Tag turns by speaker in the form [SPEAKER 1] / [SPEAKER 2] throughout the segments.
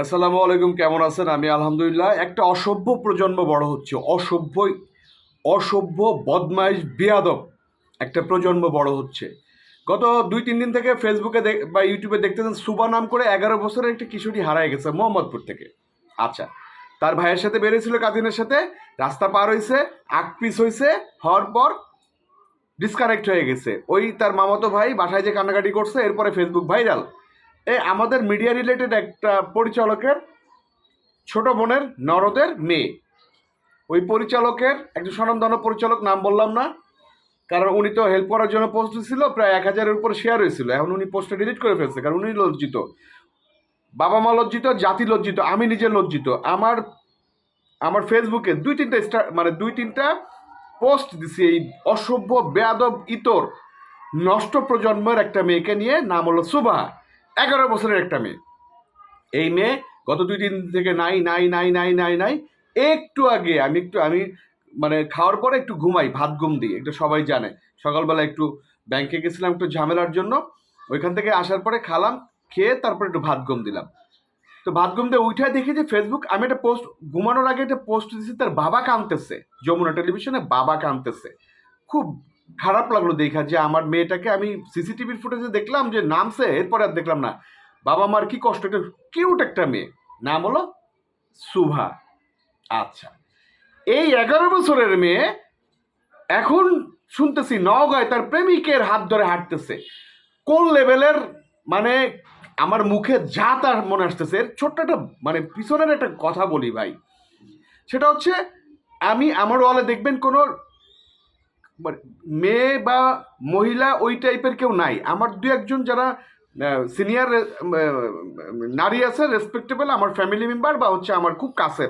[SPEAKER 1] আসসালামু আলাইকুম, কেমন আছেন? আমি আলহামদুলিল্লাহ একটা অসভ্য প্রজন্ম বড় হচ্ছে। অসভ্য অসভ্য, বদমাইশ, বেয়াদব একটা প্রজন্ম বড় হচ্ছে। গত দুই, তিন দিন থেকে ফেসবুকে বা ইউটিউবে দেখতেছেন, সুবা নাম করে এগারো বছরের একটা কিশোরী হারায় গেছে মোহাম্মদপুর থেকে। আচ্ছা তার ভাইয়ের সাথে বেরিয়েছিল কাজিনের সাথে, রাস্তা পার হয়েছে আগ পিস হয়েছে হওয়ার পর ডিসকানেক্ট হয়ে গেছে। ওই তার মামাতো ভাই বাসায় যে কান্নাকাটি করছে, এরপরে ফেসবুক ভাইরাল এই আমাদের মিডিয়া রিলেটেড একটা পরিচালকের ছোট বোনের নরদের মেয়ে। ওই পরিচালকের, একজন স্বনামধন্য পরিচালক, নাম বললাম না, কারণ উনি তো হেল্প করার জন্য পোস্ট দিছিল প্রায় এক হাজারের উপর শেয়ার হয়েছিল। এখন উনি পোস্টটা ডিলিট করে ফেলছে, কারণ উনি লজ্জিত। বাবা মা লজ্জিত, জাতি লজ্জিত, আমি নিজে লজ্জিত। আমার আমার ফেসবুকে দুই তিনটা স্টার মানে দুই তিনটা পোস্ট দিছি এই অসভ্য, বেয়াদব, ইতর, নষ্ট প্রজন্মের একটা মেয়েকে নিয়ে, নাম হলো সুভা এগারো বছরের একটা মেয়ে। এই মেয়ে গত দুই দিন থেকে নাই নাই নাই নাই নাই নাই। একটু আগে আমি একটু, আমি মানে খাওয়ার পরে একটু ঘুমাই, ভাত ঘুম দিই একটু সবাই জানে। সকালবেলা একটু ব্যাংকে গেছিলাম একটু ঝামেলার জন্য। ওইখান থেকে আসার পরে খালাম, খেয়ে তারপর একটু ভাত ঘুম দিলাম। তো ভাত ঘুম দিয়ে উঠে দেখি যে ফেসবুক আমি একটা পোস্ট ঘুমানোর আগে একটা পোস্ট দিয়েছি তার বাবা কাঁদতেছে। যমুনা টেলিভিশনে বাবা কাঁদতেছে। খুব খারাপ লাগল দেখা যে আমার মেয়েটাকে আমি সিসিটিভির ফুটেজে দেখলাম যে নামছে, এরপরে আর দেখলাম না। বাবা মার কি কষ্ট কিউট একটা মেয়ে। নাম হলো সুভা। আচ্ছা। এই এগারো বছরের মেয়ে এখন শুনতেছি নওগাঁয় তার প্রেমিকের হাত ধরে হাঁটতেছে। কোন লেভেলের? মানে আমার মুখে যা তার মনে আসতেছে, এর ছোট্ট একটা মানে পিছনের একটা কথা বলি ভাই। সেটা হচ্ছে, আমি আমার ওয়ালে দেখবেন কোনো মেয়ে বা মহিলা ওই টাইপের কেউ নাই। আমার দু একজন যারা সিনিয়র নারী আছে রেসপেক্টেবল আমার ফ্যামিলি মেম্বার বা হচ্ছে আমার খুব কাছের।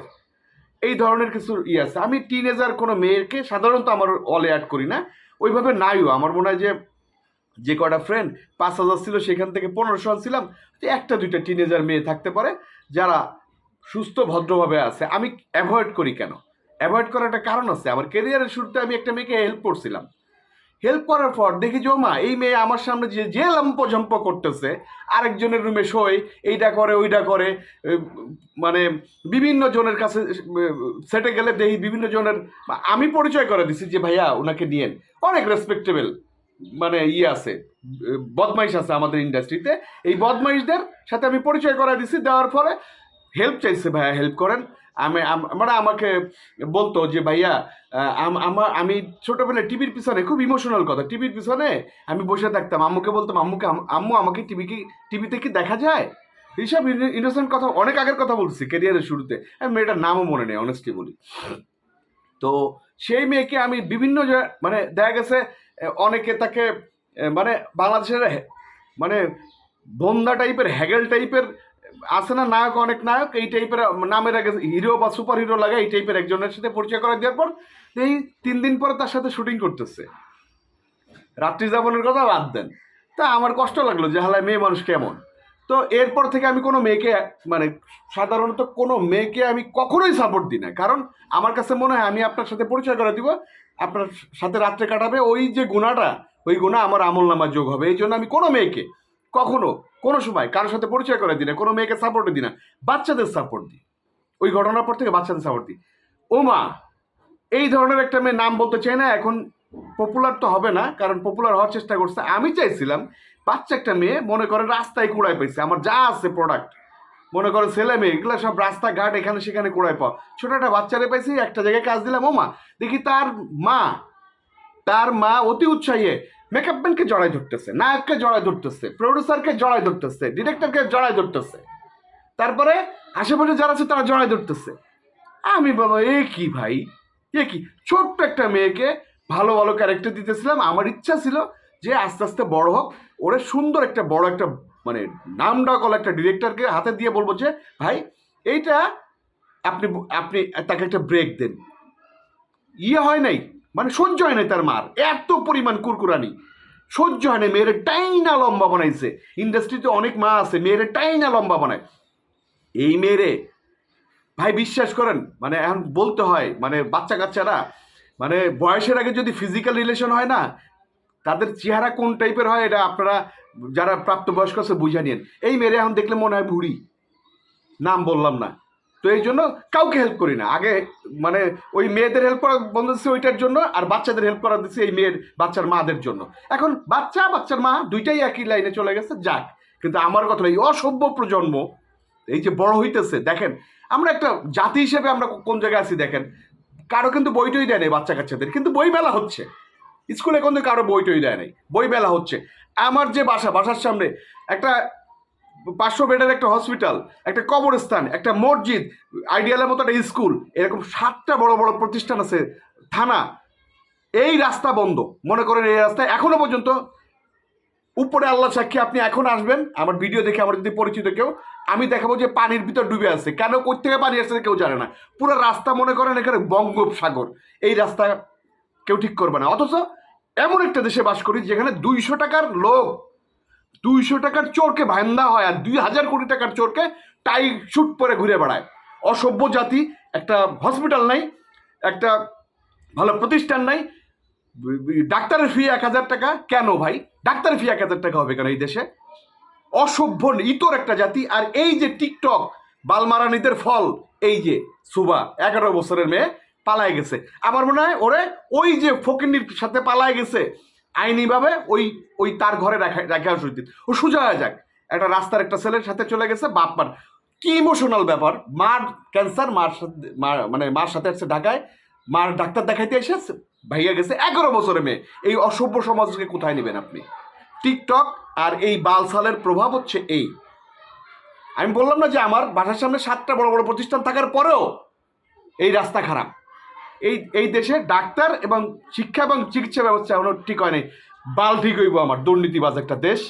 [SPEAKER 1] এই ধরনের কিছু ইয়ে আছে। আমি টিনেজার কোনো মেয়েকে সাধারণত আমার অলে অ্যাড করি না। ওইভাবে নাইও। আমার মনে হয় যে যে কটা ফ্রেন্ড পাঁচ হাজার ছিল, সেখান থেকে পনেরোশো ছিলাম। যে একটা, দুইটা টিনেজার মেয়ে থাকতে পারে, যারা সুস্থ, ভদ্রভাবে আছে। আমি অ্যাভয়েড করি কেন? অ্যাভয়েড করার একটা কারণ আছে। আমার কেরিয়ারের শুরুতে আমি একটা মেয়েকে হেল্প করছিলাম। হেল্প করার পর দেখি, যে মা, এই মেয়ে আমার সামনে যে যে লম্প ঝম্প করতেছে, আরেকজনের রুমে শোয়, এইটা করে, ওইটা করে মানে বিভিন্ন জনের কাছে সেটে গেলে দেখি বিভিন্ন জনের, আমি পরিচয় করে দিছি যে, ভাইয়া, ওনাকে নিয়েন অনেক রেসপেক্টেবল মানে ইয়ে আছে বদমাইশ আছে আমাদের ইন্ডাস্ট্রিতে এই বদমাইশদের সাথে আমি পরিচয় করা দিছি, দেওয়ার ফলে হেল্প চাইছে, ভাইয়া হেল্প করেন। আমি মানে আমাকে বলতো যে, ভাইয়া আম- আমার আমি ছোটোবেলায় টিভির পিছনে খুব ইমোশনাল কথা, টিভির পিছনে আমি বসে থাকতাম। আম্মুকে বলতাম, আম্মুকে আম্মু, আমাকে টিভি কি, টিভিতে কি দেখা যায়? এইসব ইনোসেন্ট কথা, অনেক আগের কথা বলছি ক্যারিয়ারের শুরুতে। আমি মেয়েটার নামও মনে নেই অনেস্টলি বলি। তো সেই মেয়েকে আমি বিভিন্ন মানে দেখা গেছে অনেকে তাকে মানে বাংলাদেশের মানে বন্দা টাইপের হ্যাগেল টাইপের আছে না নায়ক, অনেক নায়ক, এই টাইপের নামের আগে হিরো বা সুপার হিরো লাগে, এই টাইপের একজনের সাথে পরিচয় করা দেওয়ার পর এই তিন দিন পরে তার সাথে শুটিং করতেছে। রাত্রি যাপনের কথা বাদ দেন। তা আমার কষ্ট লাগল যে, হালায় মেয়ে মানুষ কেমন? তো এরপর থেকে আমি কোনো মেয়েকে মানে সাধারণত কোনো মেয়েকে আমি কখনোই সাপোর্ট দিই না। কারণ আমার কাছে মনে হয় আমি আপনার সাথে পরিচয় করে দিব, আপনার সাথে রাত্রে কাটাবে, ওই যে গুণাটা, ওই গুণা আমার আমল নামা যোগ হবে। এই জন্য আমি কোনো মেয়েকে কখনো, কোনো সময় কারোর সাথে পরিচয় করে দিই না কোনো মেয়েকে সাপোর্ট দিই না। বাচ্চাদের সাপোর্ট দিই। ওই ঘটনার পর থেকে বাচ্চাদের সাপোর্ট দিই। ও মা এই ধরনের একটা মেয়ে নাম বলতে চাই না, এখন পপুলার তো হবে না, কারণ পপুলার হওয়ার চেষ্টা করছে। আমি চাইছিলাম, বাচ্চা একটা মেয়ে, মনে করে রাস্তায় কুড়ায় পাইছে। আমার যা আছে প্রোডাক্ট মনে করে ছেলে মেয়ে, এগুলো সব রাস্তাঘাট, এখানে সেখানে কুড়ায় পাওয়া। ছোট একটা বাচ্চারে পাইছি, একটা জায়গায় কাজ দিলাম। ও মা দেখি তার মা তার মা অতি উৎসাহী। মেকআপ ম্যানকে জড়াই ধরতেছে, নায়ককে জড়াই ধরতেছে প্রডিউসারকে জড়াই ধরতেছে ডিরেক্টরকে জড়াই ধরতেছে। তারপরে আশেপাশে যারা আছে তারা জড়াই ধরতেছে। আমি বাবা এ কি ভাই? এ কি? ছোট্ট একটা মেয়েকে ভালো ভালো ক্যারেক্টার দিতেছিলাম। আমার ইচ্ছা ছিল যে আস্তে আস্তে বড় হোক। ওরে সুন্দর একটা বড় একটা মানে নাম ডাকল একটা ডিরেক্টরকে হাতে দিয়ে বলব যে, ভাই, এইটা আপনি আপনি তাকে একটা ব্রেক দেন। ইয়ে হয় নাই। মানে সহ্য হয় নাই তার মার। এত পরিমাণ কুরকুরানি। সহ্য হয় না মেয়ের টাইনা লম্বা বানাইছে। ইন্ডাস্ট্রিতে অনেক মা আছে, মেয়ের টাইনা লম্বা বানায়। এই মেয়েরে, ভাই বিশ্বাস করেন মানে এখন বলতে হয় মানে বাচ্চা কাচ্চারা মানে বয়সের আগে যদি ফিজিক্যাল রিলেশন হয় না, তাদের চেহারা কোন টাইপের হয় এটা আপনারা যারা প্রাপ্তবয়স্ক আছে বুঝে নিন এই মেরে এখন দেখলে মনে হয় বুড়ি। নাম বললাম না। তো এই জন্য কাউকে হেল্প করি না। আগে মানে ওই মেয়েদের হেল্প করা বন্ধ দিচ্ছে ওইটার জন্য আর বাচ্চাদের হেল্প করা দিচ্ছে এই মেয়ের বাচ্চার মাদের জন্য। এখন বাচ্চা, বাচ্চার মা দুইটাই একই লাইনে চলে গেছে, যাক। কিন্তু আমার কথা এই অসভ্য প্রজন্ম এই যে বড় হইতেছে, দেখেন, আমরা একটা জাতি হিসেবে আমরা কোন জায়গায় আছি, দেখেন, কারও কিন্তু বই টই দেয় নাই বাচ্চা কাচ্চাদের, কিন্তু বই মেলা হচ্ছে। স্কুলে কিন্তু কারও বই টই দেয় নাই, বই মেলা হচ্ছে। আমার যে বাসা, বাসার সামনে একটা পাঁচশো বেডের একটা হসপিটাল, একটা কবরস্থান, একটা মসজিদ আইডিয়ালের মতো একটা স্কুল এরকম সাতটা বড় বড় প্রতিষ্ঠান আছে, থানা। এই রাস্তা বন্ধ। মনে করেন এই রাস্তায় এখনও পর্যন্ত। উপরে আল্লাহ সাক্ষী, আপনি এখন আসবেন। আমার ভিডিও দেখে, আমার যদি পরিচিত কেউ, আমি দেখাবো যে পানির ভিতর ডুবে আছে। কেন কোথা থেকে পানি আসছে কেউ জানে না। পুরো রাস্তা মনে করেন এখানে বঙ্গোপসাগর। এই রাস্তা কেউ ঠিক করবে না। অথচ এমন একটা দেশে বাস করি যেখানে দুইশো টাকার লোক দুইশো টাকার চোরকে ভান্দা হয় আর দুই হাজার কোটি টাকার চোরকে টাই শুট পরে ঘুরে বেড়ায়। অসভ্য জাতি, একটা হসপিটাল নাই, একটা ভালো প্রতিষ্ঠান নাই। ডাক্তারের ফি এক হাজার টাকা। কেন ভাই? ডাক্তারের ফি এক হাজার টাকা হবে কেন এই দেশে? অসভ্য, ইতর একটা জাতি। আর এই যে টিকটক, বালমারানিদের ফল, এই যে সুবা, এগারো বছরের মেয়ে পালায় গেছে। আমার মনে হয় ওরে ওই যে ফকিন্নির সাথে পালায় গেছে আইনিভাবে ওই ওই তার ঘরে রাখা রাখা উচিত। ও সোজা হয়ে যাক। একটা রাস্তার একটা ছেলের সাথে চলে গেছে, বাপ মার। কি ইমোশনাল ব্যাপার। মার ক্যান্সার মার সাথে মানে মার সাথে আসছে ঢাকায়। মার ডাক্তার দেখাইতে এসে ভাইয়া গেছে এগারো বছরের মেয়ে। এই অসভ্য সমাজকে কোথায় নেবেন আপনি? টিকটক আর এই বালসালের প্রভাব হচ্ছে এই। আমি বললাম না যে আমার বাসার সামনে সাতটা বড় বড় প্রতিষ্ঠান থাকার পরেও এই রাস্তা খারাপ। এই এই দেশে ডাক্তার এবং শিক্ষা এবং চিকিৎসা ব্যবস্থা এখনও ঠিক হয়নি বাল ঠিক হইব আমার, দুর্নীতিবাজ একটা দেশ।